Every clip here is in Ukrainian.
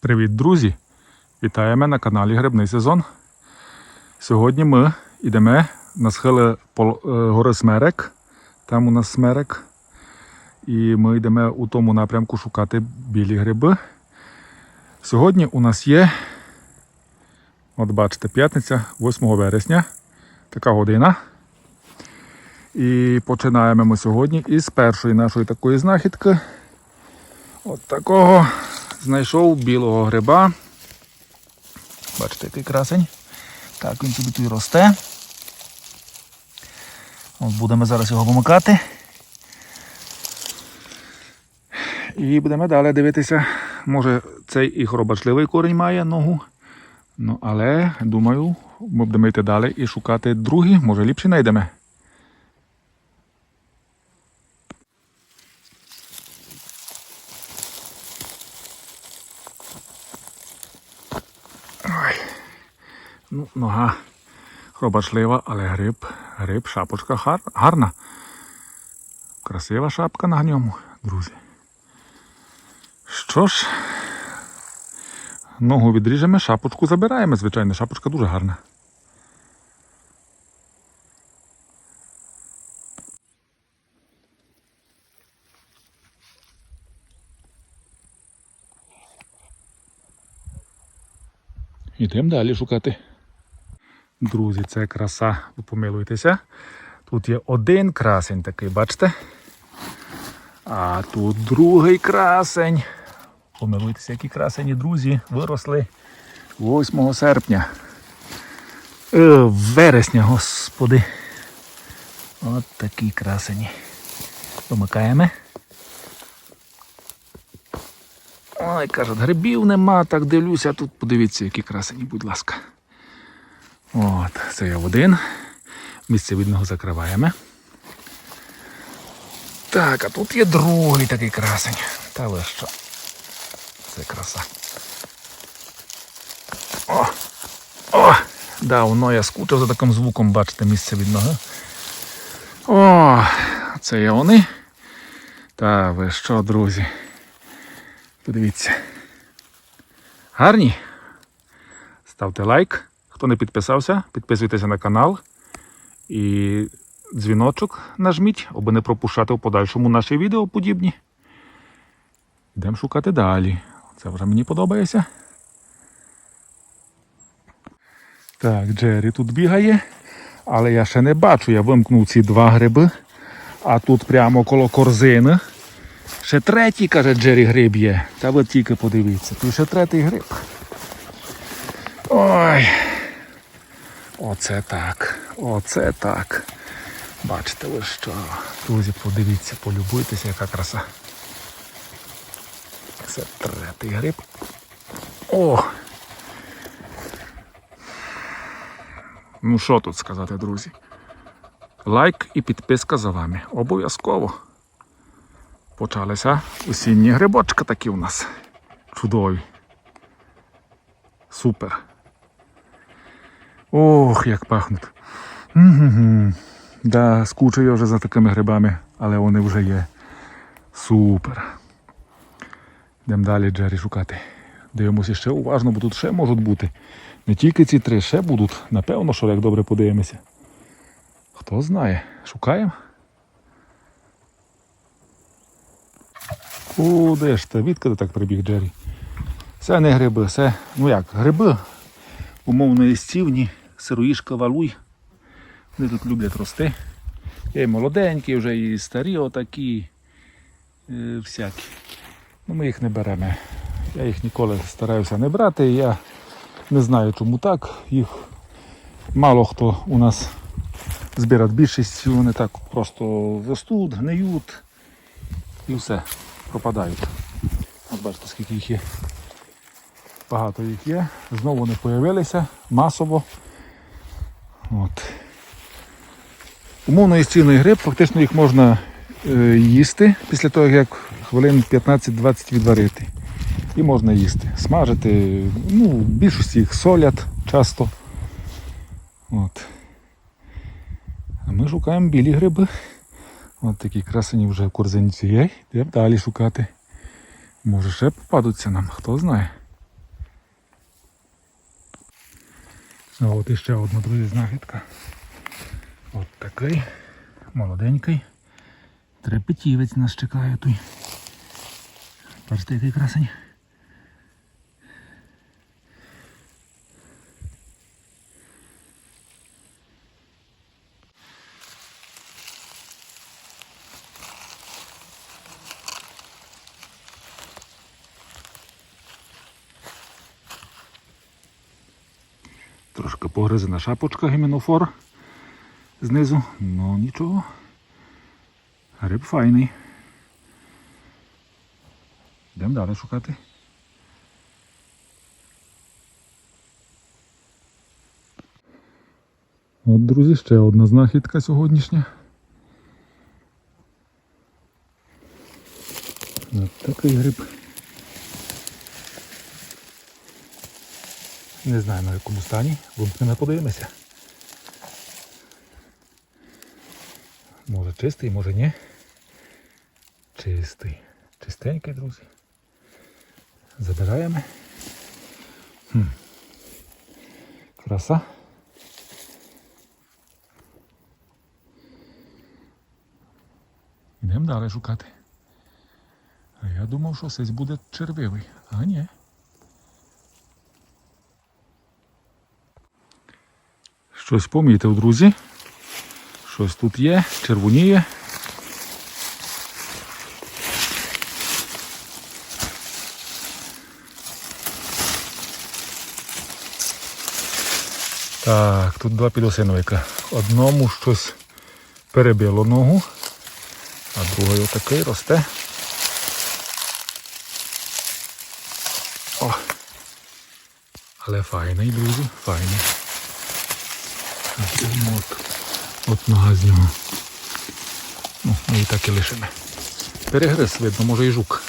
Привіт, друзі! Вітаємо на каналі Грибний сезон. Сьогодні ми йдемо на схили е, гори Смерек. Там у нас смерек. І ми йдемо у тому напрямку шукати білі гриби. Сьогодні у нас є, от бачите, п'ятниця, 8 вересня. Така година. І починаємо ми сьогодні із першої нашої такої знахідки. От такого знайшов білого гриба. Бачите, який красень. Так, він собі тут і росте. От будемо зараз його вимикати. І будемо далі дивитися. Може цей і хробачливий корінь має ногу. Ну, але думаю, ми будемо йти далі і шукати другі, може ліпші знайдемо. Ну, нога хробачлива, але гриб, гриб, шапочка гар, гарна. Красива шапка на ньому, друзі. Що ж, ногу відріжемо, шапочку забираємо, звичайно, шапочка дуже гарна. Йдемо далі шукати. Друзі, це краса, ви помилуйтеся. Тут є один красень такий, бачите? А тут другий красень. Помилуйтеся, які красені, друзі, виросли 8 серпня. Е, вересня, господи. От такі красені. Вимикаємо. Ой, кажуть, грибів нема, так дивлюся, тут подивіться, які красені, будь ласка. От, це я один. Місце від нього закриваємо. Так, а тут є другий такий красень. Та ви що? Це краса. О! О! Давно я скучив за таким звуком, бачите, місце від ноги. О! Це є вони. Та ви що, друзі? Подивіться. Гарні. Ставте лайк. Хто не підписався, підписуйтеся на канал. І дзвіночок нажміть, аби не пропущати в подальшому наші відео подібні. Йдемо шукати далі. Це вже мені подобається. Так, Джері тут бігає, але я ще не бачу, я вимкнув ці два гриби, а тут прямо коло корзини. Ще третій, каже Джері, гриб є. Та ви тільки подивіться, тут ще третій гриб. Ой. Оце так. Оце так. Бачите ви що. Друзі, подивіться, полюбуйтеся, яка краса. Це третій гриб. О! Ну що тут сказати, друзі? Лайк і підписка за вами. Обов'язково. Почалися осінні грибочки такі у нас. Чудові. Супер. Ох, як пахнуть. Угу. Да, скучу я вже за такими грибами, але вони вже є. Супер. Йдемо далі Джері шукати. Дивимося ще уважно, бо тут ще можуть бути. Не тільки ці три, ще будуть. Напевно, що як добре подивимося. Хто знає. Шукаємо. Де ж ти? Відколи так прибіг Джері? Це не гриби, це, ну як, гриби умовно істівні, сироїшка валуй. Вони тут люблять рости. Є і молоденькі, вже і старі отакі, е, всякі. Ну, ми їх не беремо. Я їх ніколи стараюся не брати. Я не знаю, чому так. Їх мало хто у нас збирає. Більшість вони так просто ростуть, гниють і все, пропадають. От бачите, скільки їх є. Багато їх є. Знову вони з'явилися масово. От. Умовно істинний гриб, фактично їх можна е, їсти після того, як хвилин 15-20 відварити. І можна їсти. Смажити. Ну, в більшості їх солять часто. От. А ми шукаємо білі гриби. От такі красені вже в корзинці є. Йдемо далі шукати. Може ще попадуться нам, хто знає. А от іще одна, друзі, знахідка. От такий. Молоденький. Трепетівець нас чекає той. Бачите, який красень. Трошки погризена шапочка гіменофор знизу, ну нічого. Гриб файний. Йдемо далі шукати. От, друзі, ще одна знахідка сьогоднішня. От такий гриб. Не знаю на якому стані, вимкнемо подивимося. Може чистий, може ні. Чистий. Чистенький, друзі. Забираємо. Хм. Краса. Йдемо далі шукати. А я думав, що сись буде червивий, а ні. Щось помітив, друзі. Щось тут є, червоніє. Так, тут два підосиновика. Одному щось перебило ногу, а другий отакий росте. О! Але файний, друзі, файний. От, от нога з нього. Ну, ми і так і лишимо. Перегриз, видно, може і жук.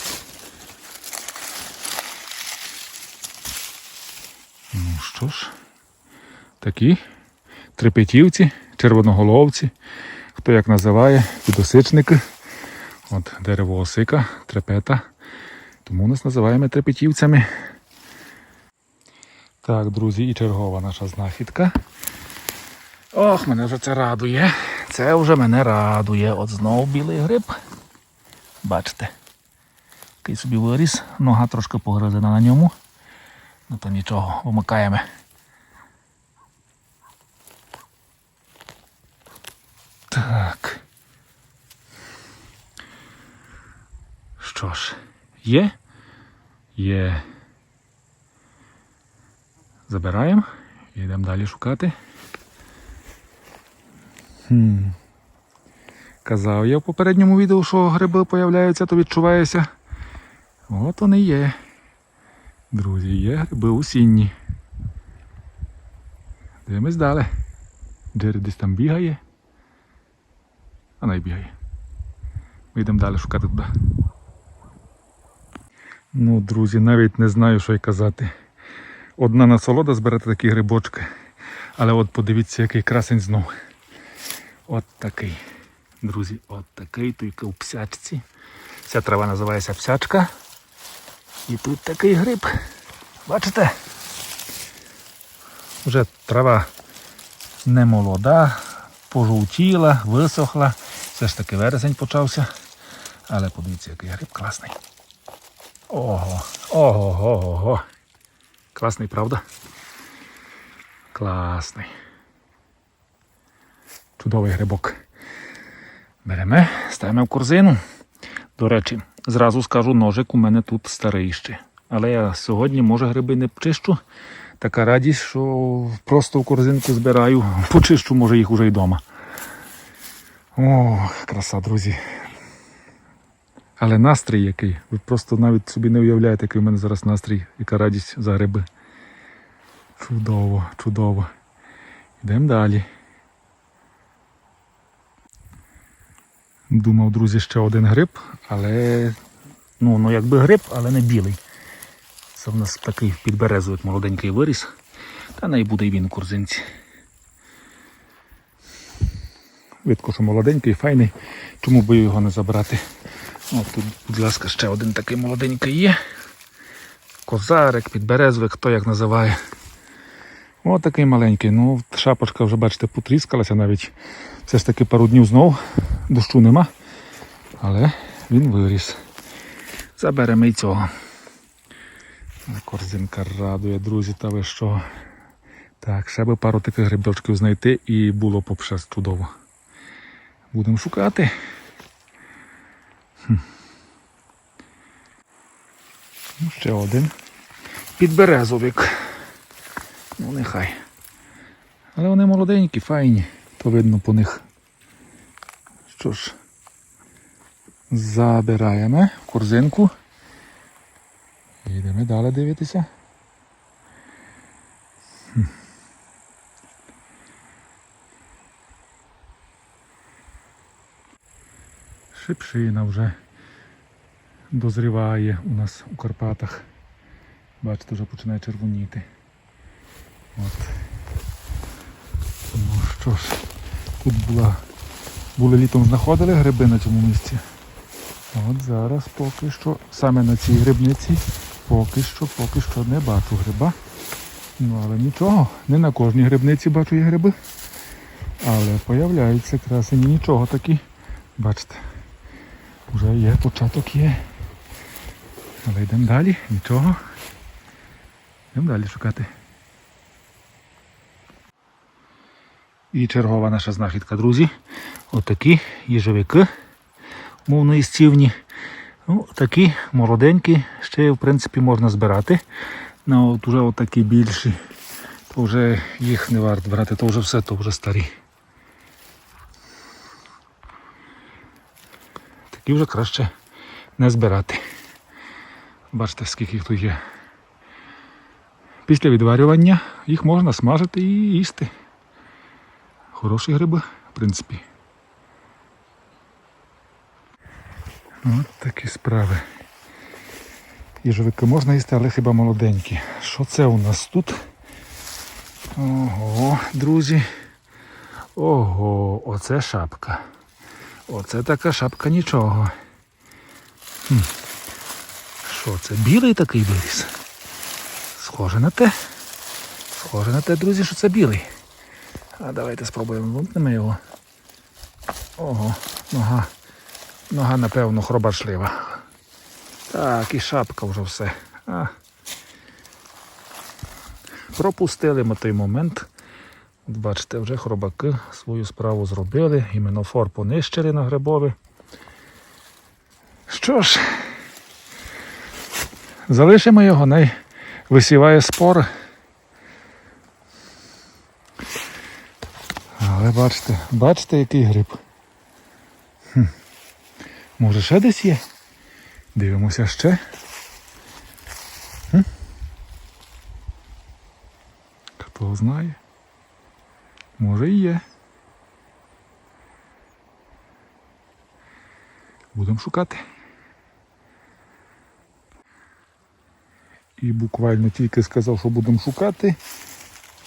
Ну що ж, такі трепетівці, червоноголовці, хто як називає, підосичники. От дерево осика, трепета. Тому нас називаємо трепетівцями. Так, друзі, і чергова наша знахідка. Ох, мене вже це радує. Це вже мене радує. От знову білий гриб. Бачите. Який собі виріс, нога трошки погризена на ньому. Ну то нічого, вимикаємо. Так. Що ж, є? Є. Забираємо і йдемо далі шукати. Хм. Казав я в попередньому відео, що гриби появляються, то відчувається. От вони є. Друзі, є гриби осінні. Дивимось далі. Джері десь там бігає. А не бігає. Ми йдемо далі шукати туди. Ну, друзі, навіть не знаю, що й казати. Одна насолода збирати такі грибочки. Але от подивіться, який красень знов. От такий. Друзі, от такий тільки у псячці. Ця трава називається псячка. І тут такий гриб. Бачите? Вже трава не молода, пожовтіла, висохла. Все ж таки вересень почався. Але подивіться, який гриб класний. Ого, ого, ого, ого. Класний, правда? Класний. Чудовий грибок. Беремо, ставимо в корзину. До речі, зразу скажу, ножик у мене тут старий ще. Але я сьогодні, може, гриби не чищу. Така радість, що просто в корзинку збираю, почищу, може, їх уже й вдома. О, краса, друзі. Але настрій який. Ви просто навіть собі не уявляєте, який у мене зараз настрій, яка радість за гриби. Чудово, чудово. Йдемо далі. Думав, друзі, ще один гриб, але ну, ну якби гриб, але не білий. Це в нас такий підберезовик молоденький виріс. Та не буде й він у корзинці. Видко, що молоденький, файний. Чому би його не забрати? От тут, будь ласка, ще один такий молоденький є. Козарик, підберезовик, хто як називає. Ось такий маленький. Ну, шапочка вже, бачите, потріскалася навіть. Все ж таки пару днів знов. Дощу нема. Але він виріс. Заберемо і цього. Корзинка радує, друзі, та ви що. Так, ще би пару таких грибочків знайти і було б взагалі чудово. Будемо шукати. Хм. Ну, ще один. Підберезовик. Ну, нехай. Але вони молоденькі, файні, то видно по них. Що ж, забираємо корзинку. І йдемо далі дивитися. Шипшина вже дозріває у нас у Карпатах. Бачите, вже починає червоніти. От. Ну що ж, тут була, були літом знаходили гриби на цьому місці. От зараз поки що, саме на цій грибниці, поки що, поки що не бачу гриба. Ну але нічого, не на кожній грибниці бачу я гриби. Але появляються красені нічого такі. Бачите, вже є, початок є. Але йдемо далі, нічого. Йдемо далі шукати. І чергова наша знахідка, друзі. Отакі їжовики мовної стівні. Ну, такі молоденькі, ще в принципі можна збирати. Ну, от уже отакі більші, то вже їх не варто брати, то вже все, то вже старі. Такі вже краще не збирати. Бачите, скільки їх тут є. Після відварювання їх можна смажити і їсти. Хороші гриби, в принципі. От такі справи. Їжовики можна їсти, але хіба молоденькі. Що це у нас тут? Ого, друзі. Ого, оце шапка. Оце така шапка нічого. Що це? Білий такий виріс? Схоже на те. Схоже на те, друзі, що це білий. А давайте спробуємо вимкнемо його. Ого, нога. Нога, напевно, хробачлива. Так, і шапка вже все. А. Пропустили ми той момент. От бачите, вже хробаки свою справу зробили. Іменофор понищили на грибові. Що ж, залишимо його, най висіває спори. Але бачите, бачите, який гриб. Хм. Може ще десь є? Дивимося ще. Хм? Хто знає? Може і є. Будемо шукати. І буквально тільки сказав, що будемо шукати.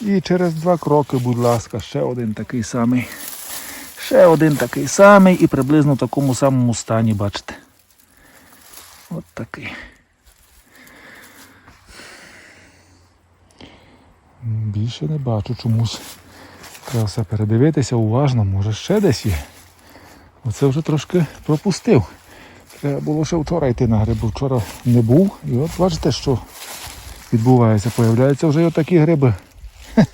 І через два кроки, будь ласка, ще один такий самий. Ще один такий самий і приблизно в такому самому стані, бачите. От такий. Більше не бачу чомусь. Треба все передивитися уважно, може ще десь є. Оце вже трошки пропустив. Треба було ще вчора йти на гриби. Вчора не був. І от бачите, що відбувається. Появляються вже отакі гриби.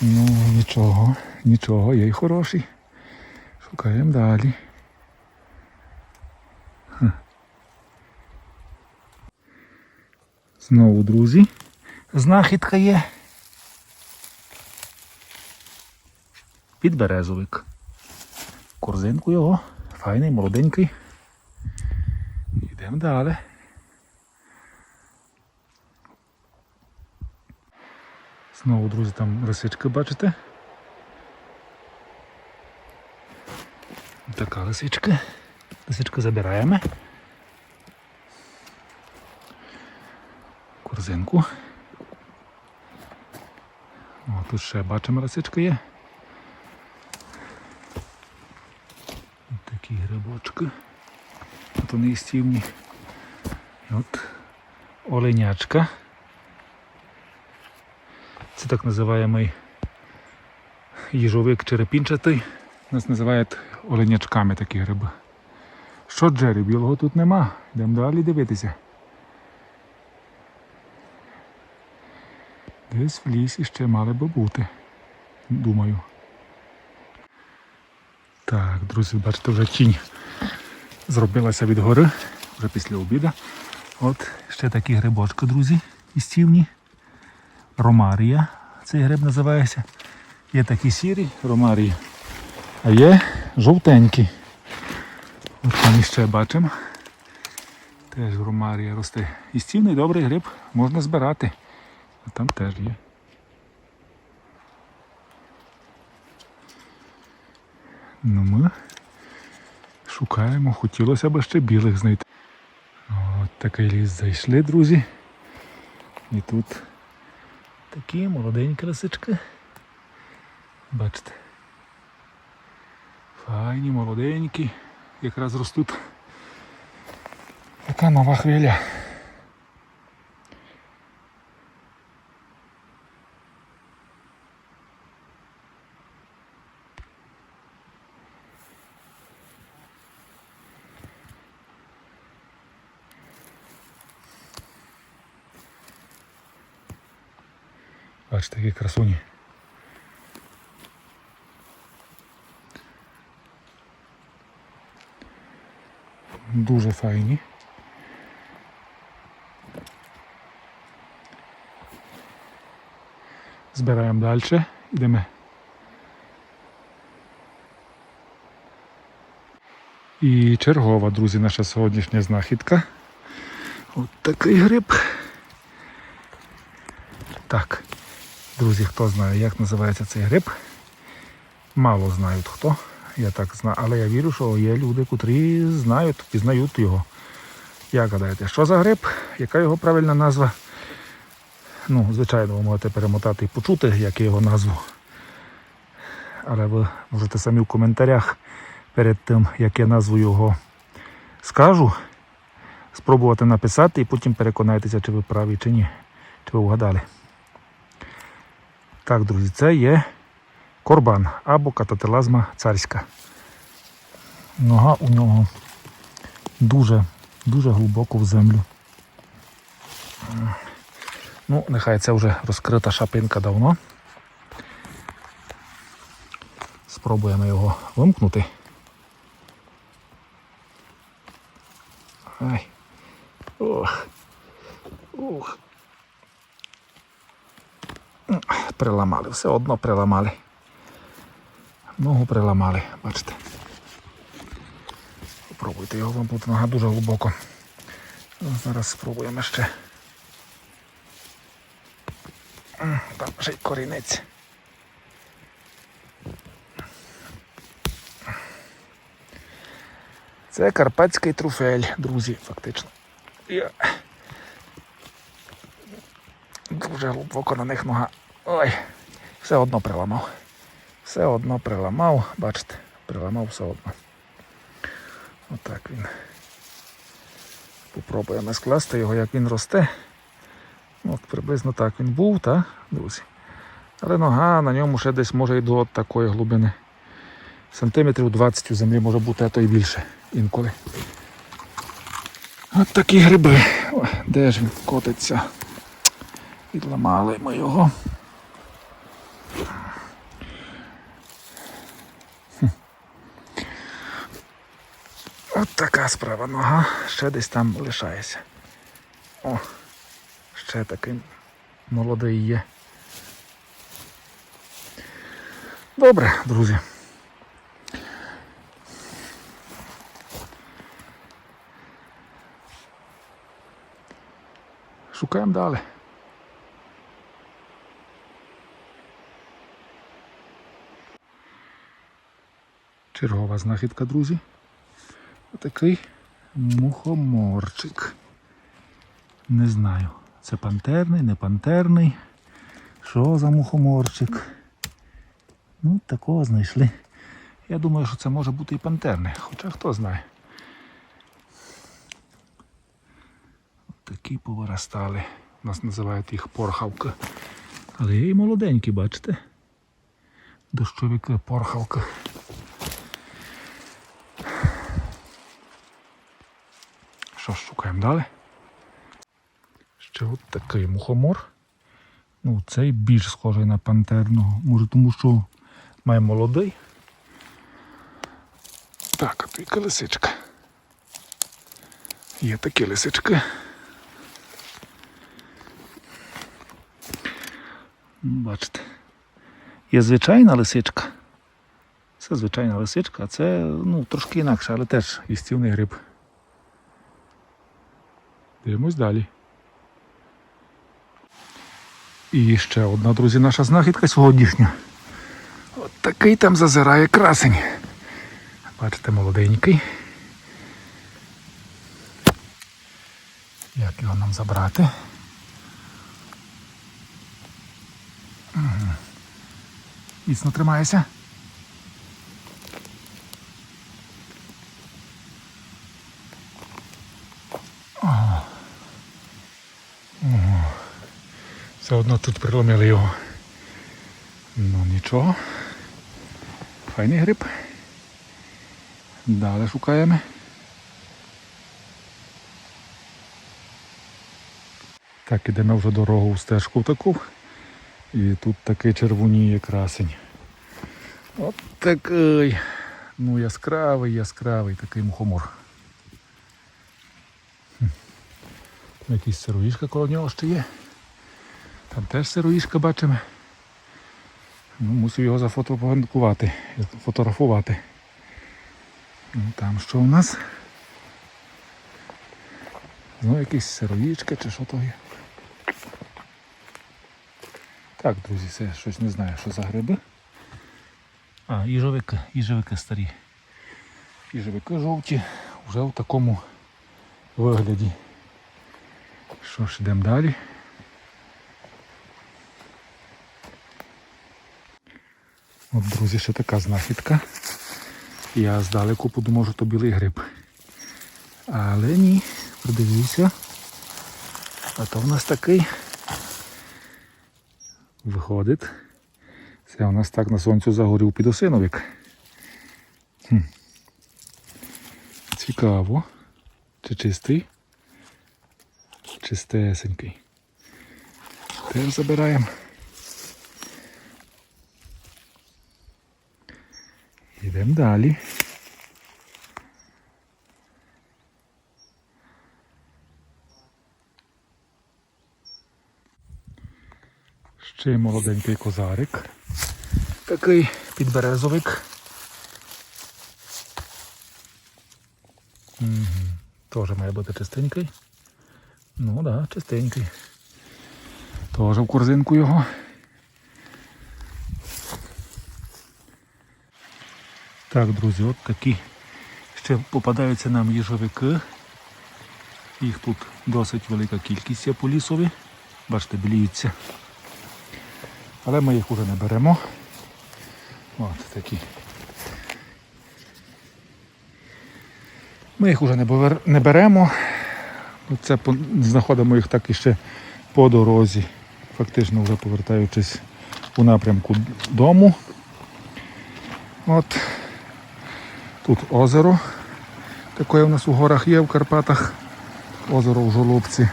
Ну, нічого, нічого, є й хороший. Шукаємо далі. Знову, друзі, знахідка є. Підберезовик. Корзинку його. Файний, молоденький. Йдемо далі. Знову, друзі, там лисичка, бачите? Така лисичка. Лисичку забираємо. Корзинку. О, тут ще бачимо лисичка є. Такі грибочки. От вони стівні. І от оленячка. Так називаємий їжовик черепінчатий. Нас називають оленячками такі гриби. Що Джері, білого тут нема. Йдемо далі дивитися. Десь в лісі ще мали би бути. Думаю. Так, друзі, бачите, вже тінь зробилася від гори, вже після обіду. От ще такі грибочки, друзі, істівні. Ромарія. Цей гриб називається. Є такі сірі ромарії, а є жовтенькі. От там іще бачимо. Теж ромарія росте. Істівний добрий гриб можна збирати. А там теж є. Ну ми шукаємо, хотілося б ще білих знайти. От такий ліс зайшли, друзі. І тут такі молоденькі лисички. Бачите. Файні, молоденькі, якраз ростуть. Така нова хвиля. Бачите, які красуні. Дуже файні. Збираємо далі, йдемо. І чергова, друзі, наша сьогоднішня знахідка. От такий гриб. Так, друзі, хто знає, як називається цей гриб? Мало знають хто. Я так знаю, але я вірю, що є люди, котрі знають, пізнають його. Як гадаєте, що за гриб? Яка його правильна назва? Ну, звичайно, ви можете перемотати і почути, як я його назву. Але ви можете самі в коментарях перед тим, як я назву його скажу, спробувати написати і потім переконайтеся, чи ви праві, чи ні. Чи ви вгадали. Так, друзі, це є корбан або катателазма царська. Нога у нього дуже, дуже глибоко в землю. Ну, нехай це вже розкрита шапинка давно. Спробуємо його вимкнути. Ох. Ух. Приламали, все одно приламали. Ногу приламали, бачите. Попробуйте його вимкнути, нога дуже глибоко. Ну, Зараз спробуємо ще. Там ще й корінець. Це карпатський труфель, друзі, фактично. Дуже глибоко на них нога. Ой, все одно приламав. Все одно приламав, бачите, приламав все одно. Отак він. Попробуємо скласти його, як він росте. От приблизно так він був, так, друзі. Але нога на ньому ще десь може і до такої глибини. Сантиметрів 20 у землі може бути, а то й більше інколи. От такі гриби. Ой, де ж він котиться? Відламали ми його. От така справа. Нога ще десь там лишається. О, ще такий молодий є. Добре, друзі. Шукаємо далі. Чергова знахідка, друзі. Отакий мухоморчик. Не знаю, це пантерний, не пантерний. Що за мухоморчик? Ну, такого знайшли. Я думаю, що це може бути і пантерний, хоча хто знає. От такі повиростали. У нас називають їх порхавки. Але є і молоденькі, бачите? Дощовики, порхавка. Що ж, шукаємо далі? Ще от такий мухомор. Ну, цей більш схожий на пантерного. Може тому що має молодий. Так, а тут лисичка. Є такі лисички. Бачите. Є звичайна лисичка. Це звичайна лисичка, це ну, трошки інакше, але теж їстівний гриб. Дивимось далі. І ще одна, друзі, наша знахідка сьогоднішня. От такий там зазирає красень. Бачите, молоденький. Як його нам забрати? Міцно тримається. Все одно тут приломили його. Ну нічого. Файний гриб. Далі шукаємо. Так, ідемо вже дорогу в стежку таку. І тут такий червоніє красень. От такий. Ну яскравий, яскравий такий мухомор. Хм. Якийсь сироїшка коло нього ще є. Там теж сироїшка бачимо. Ну, мусив його зафотографувати. Фотографувати. Ну, там що у нас? Ну, якісь сироїчка чи що то є. Так, друзі, це щось не знаю, що за гриби. А, їжовики, їжовики старі. Їжовики жовті, вже в такому вигляді. Що ж, йдемо далі. От, друзі, ще така знахідка. Я здалеку подумав, що то білий гриб. Але ні, подивився. А то в нас такий виходить. Це у нас так на сонцю загорів підосиновик. Хм. Цікаво. Чи чистий? Чистесенький. Теж забираємо. Йдемо далі. Ще молоденький козарик. Такий підберезовик. Угу. Теж має бути чистенький. Ну так, да, чистенький. Теж в корзинку його. Так, друзі, от такі ще попадаються нам їжовики. Їх тут досить велика кількість є по лісові. Бачите, біліються. Але ми їх вже не беремо. От такі. Ми їх вже не беремо. Це знаходимо їх так іще по дорозі, фактично вже повертаючись у напрямку дому. От тут озеро. Таке у нас у горах є в Карпатах. Озеро в Жолобці.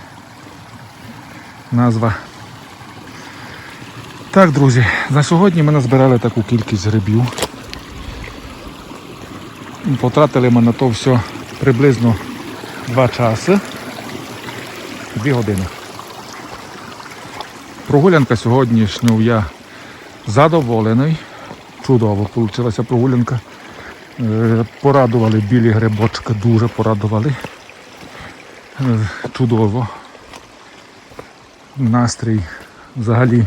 Назва. Так, друзі, на сьогодні ми назбирали таку кількість грибів. Потратили ми на то все приблизно 2 часи. 2 години. Прогулянка сьогоднішню я задоволений. Чудово вийшла прогулянка. Е, Порадували білі грибочки, дуже порадували. Е, Чудово. Настрій взагалі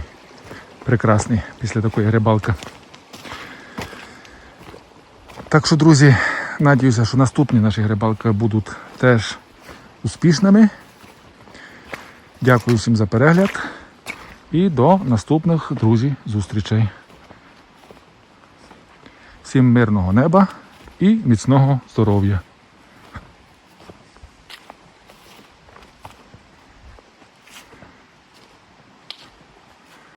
прекрасний після такої рибалки. Так що, друзі, надіюся, що наступні наші рибалки будуть теж успішними. Дякую всім за перегляд і до наступних, друзі, зустрічей. Всім мирного неба і міцного здоров'я.